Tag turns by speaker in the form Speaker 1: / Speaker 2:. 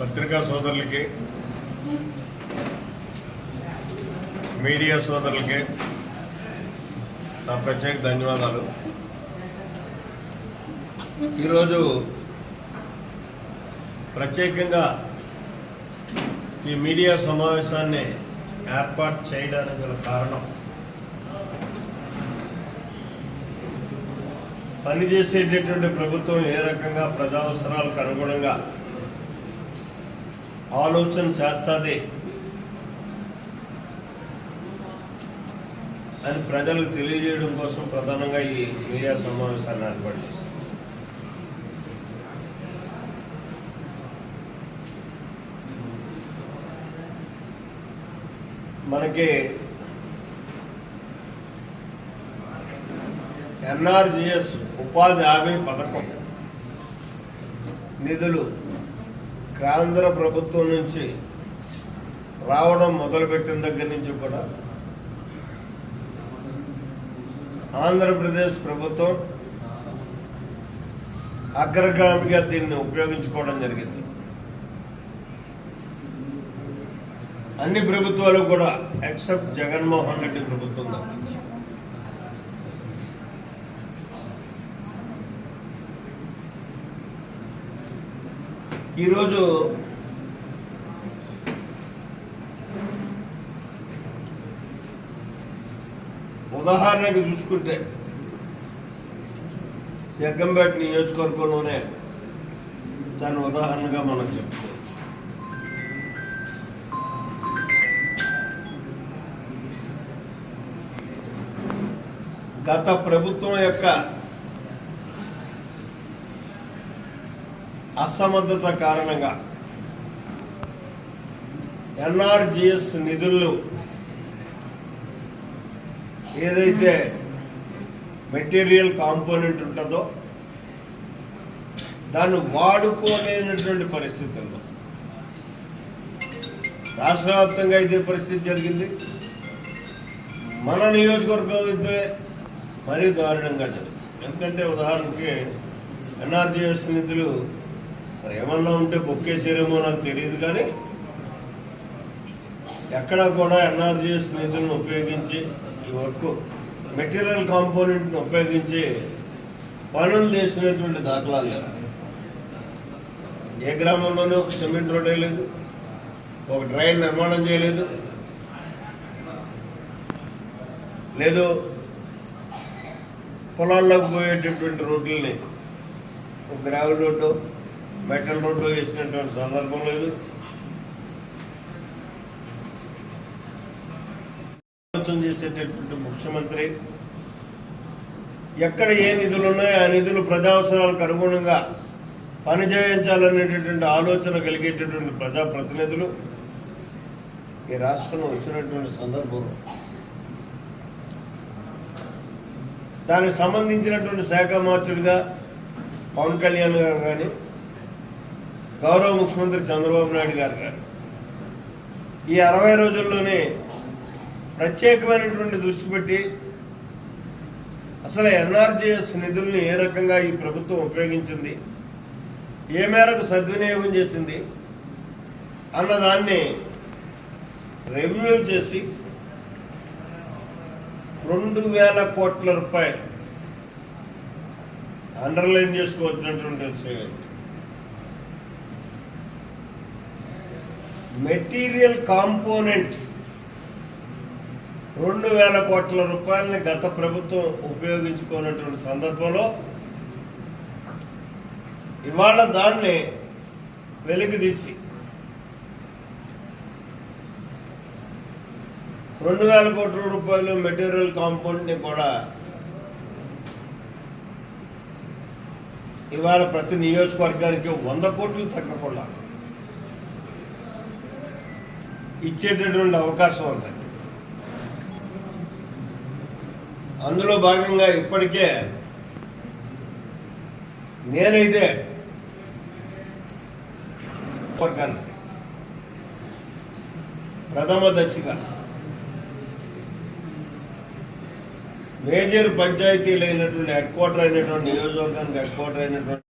Speaker 1: పత్రికా సోదరులకి మీడియా సోదరులకి నా ప్రత్యేక ధన్యవాదాలు. ఈరోజు ప్రత్యేకంగా ఈ మీడియా సమావేశాన్ని ఏర్పాటు చేయడానికి గల కారణం పనిచేసేటటువంటి ప్రభుత్వం ఏ రకంగా ప్రజా అవసరాలకు అనుగుణంగా ఆలోచన చేస్తుంది అని ప్రజలకు తెలియజేయడం కోసం ప్రధానంగా ఈ మీడియా సమావేశాన్ని ఏర్పాటు చేశారు. మనకి ఎన్ఆర్జిఎస్ ఉపాధి హామీ పథకం నిధులు కేంద్ర ప్రభుత్వం నుంచి రావడం మొదలుపెట్టిన దగ్గర నుంచి కూడా ఆంధ్రప్రదేశ్ ప్రభుత్వం అగ్రగామిగా దీన్ని ఉపయోగించుకోవడం జరిగింది. అన్ని ప్రభుత్వాలు కూడా ఎక్సెప్ట్ జగన్మోహన్ రెడ్డి ప్రభుత్వం తప్పించి. ఈరోజు ఉదాహరణకు చూసుకుంటే జగ్గంపేట నియోజకవర్గంలోనే దాని ఉదాహరణగా మనం చెప్పుకోవచ్చు. గత ప్రభుత్వం యొక్క అసమర్థత కారణంగా ఎన్ఆర్జిఎస్ నిధులు ఏదైతే మెటీరియల్ కాంపోనెంట్ ఉంటుందో దాన్ని వాడుకోలేనటువంటి పరిస్థితుల్లో రాష్ట్ర వ్యాప్తంగా ఇదే పరిస్థితి జరిగింది. మన నియోజకవర్గం అయితే మరీ దారుణంగా జరిగింది. ఎందుకంటే ఉదాహరణకి ఎన్ఆర్జిఎస్ నిధులు మరి ఏమన్నా ఉంటే బొక్కేసారేమో నాకు తెలియదు కానీ ఎక్కడా కూడా ఎన్ఆర్జీఎస్ నిధులను ఉపయోగించి ఈ వర్క్ మెటీరియల్ కాంపోనెంట్ను ఉపయోగించి పనులు చేసినటువంటి దాఖలాలు లేవు ఏ గ్రామంలోనూ ఒక సిమెంట్ రోడ్ వేయలేదు ఒక డ్రైన్ నిర్మాణం చేయలేదు లేదు పొలాల్లోకి పోయేటటువంటి రోడ్లని ఒక గ్రావెల్ రోడ్డు మెటల్ రోడ్డు వేసినటువంటి సందర్భం లేదు. ఆలోచన చేసేటటువంటి ముఖ్యమంత్రి ఎక్కడ ఏ నిధులు ఉన్నాయో ఆ నిధులు ప్రజా అవసరాలకు అనుగుణంగా పనిచేయించాలనేటటువంటి ఆలోచన కలిగేటటువంటి ప్రజాప్రతినిధులు ఈ రాష్ట్రంలో వచ్చినటువంటి సందర్భంలో దానికి సంబంధించినటువంటి శాఖ మార్చుడిగా పవన్ కళ్యాణ్ గారు కానీ గౌరవ ముఖ్యమంత్రి చంద్రబాబు నాయుడు గారు ఈ అరవై రోజుల్లోనే ప్రత్యేకమైనటువంటి దృష్టి పెట్టి అసలు ఎన్ఆర్జీఎస్ నిధుల్ని ఏ రకంగా ఈ ప్రభుత్వం ఉపయోగించింది ఏ మేరకు సద్వినియోగం చేసింది అన్నదాన్ని రెవ్యూ చేసి రెండు వేల కోట్ల రూపాయలు అండర్లైన్ చేసుకోవచ్చినటువంటి విషయం. మెటీరియల్ కాంపోనెంట్ రెండు వేల కోట్ల రూపాయలని గత ప్రభుత్వం ఉపయోగించుకున్నటువంటి సందర్భంలో ఇవాళ దాన్ని వెలికిదీసి రెండు వేల కోట్ల రూపాయలు మెటీరియల్ కాంపౌండ్ని కూడా ఇవాళ ప్రతి నియోజకవర్గానికి వంద కోట్లు తగ్గకుండా ఇచ్చేటటువంటి అవకాశం ఉంది అందులో భాగంగా ఇప్పటికే నేనైతే ప్రథమ దశగా మేజర్ పంచాయతీలు అయినటువంటి హెడ్ క్వార్టర్ అయినటువంటి నియోజకవర్గానికి హెడ్ క్వార్టర్ అయినటువంటి